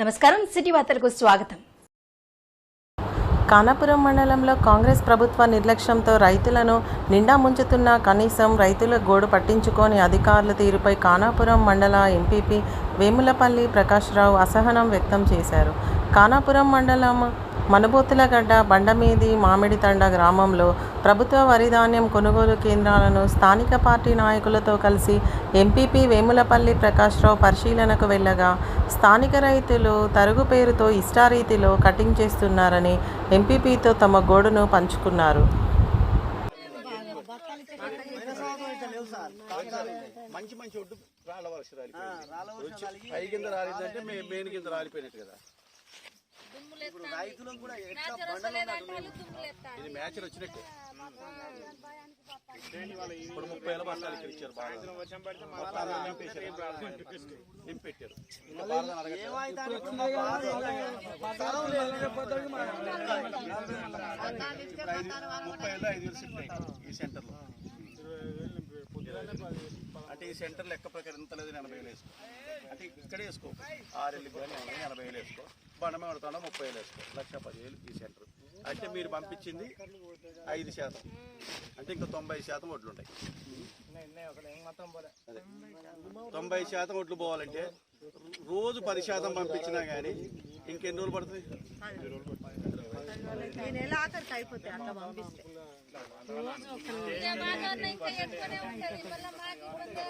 నమస్కారం సిటీ వార్తలకు స్వాగతం. కానాపురం మండలంలో కాంగ్రెస్ ప్రభుత్వ నిర్లక్ష్యంతో రైతులను నిండా ముంచుతున్న కనీసం రైతుల గోడు పట్టించుకొని అధికారుల తీరుపై కానాపురం మండల ఎంపీపీ వేములపల్లి ప్రకాశ్రావు అసహనం వ్యక్తం చేశారు. కానాపురం మండలం మనుబోతులగడ్డ బండమీది మామిడితండ గ్రామంలో ప్రభుత్వ వరిధాన్యం కొనుగోలు కేంద్రాలను స్థానిక పార్టీ నాయకులతో కలిసి ఎంపీపీ వేములపల్లి ప్రకాశ్రావు పరిశీలనకు వెళ్ళగా స్థానిక రైతులు తరుగు పేరుతో ఇష్టారీతిలో కటింగ్ చేస్తున్నారని ఎంపీపీతో తమ గోడును పంచుకున్నారు. మంచి మంచి ఒడ్డు రాళ్ళ వర్షం రాలిపోయింది. పై కింద రాలిందంటే మే మెయిన్ కింద రాలిపోయినట్టు కదా. రైతులకు కూడా ఎట్లా బండలు ఇది మ్యాచ్ వచ్చినట్టే. ఇప్పుడు ముప్పై వేల బస్తాలు ఇక్కడ ఇచ్చారు. నింపెట్టారు. ఇప్పుడు ముప్పై వేలు ఐదు వేలు ఈ సెంటర్లో. అంటే ఈ సెంటర్ లెక్క ప్రకారం ఎంత లేదు ఎనభై వేలు వేసుకో. అంటే ఇక్కడే వేసుకో. ఆరెల్లి కానీ ఎనభై వేలు వేసుకో. బండమే పడుతున్నా ముప్పై వేలు వేసుకో. లక్ష పదివేలు ఈ సెంటర్. అంటే మీరు పంపించింది ఐదు శాతం. అంటే ఇంకా తొంభై శాతం ఒడ్లు ఉంటాయి. అదే. తొంభై శాతం ఒడ్లు పోవాలంటే రోజు పది శాతం పంపించినా కానీ ఇంకెన్ని రోజులు పడుతుంది? ఈ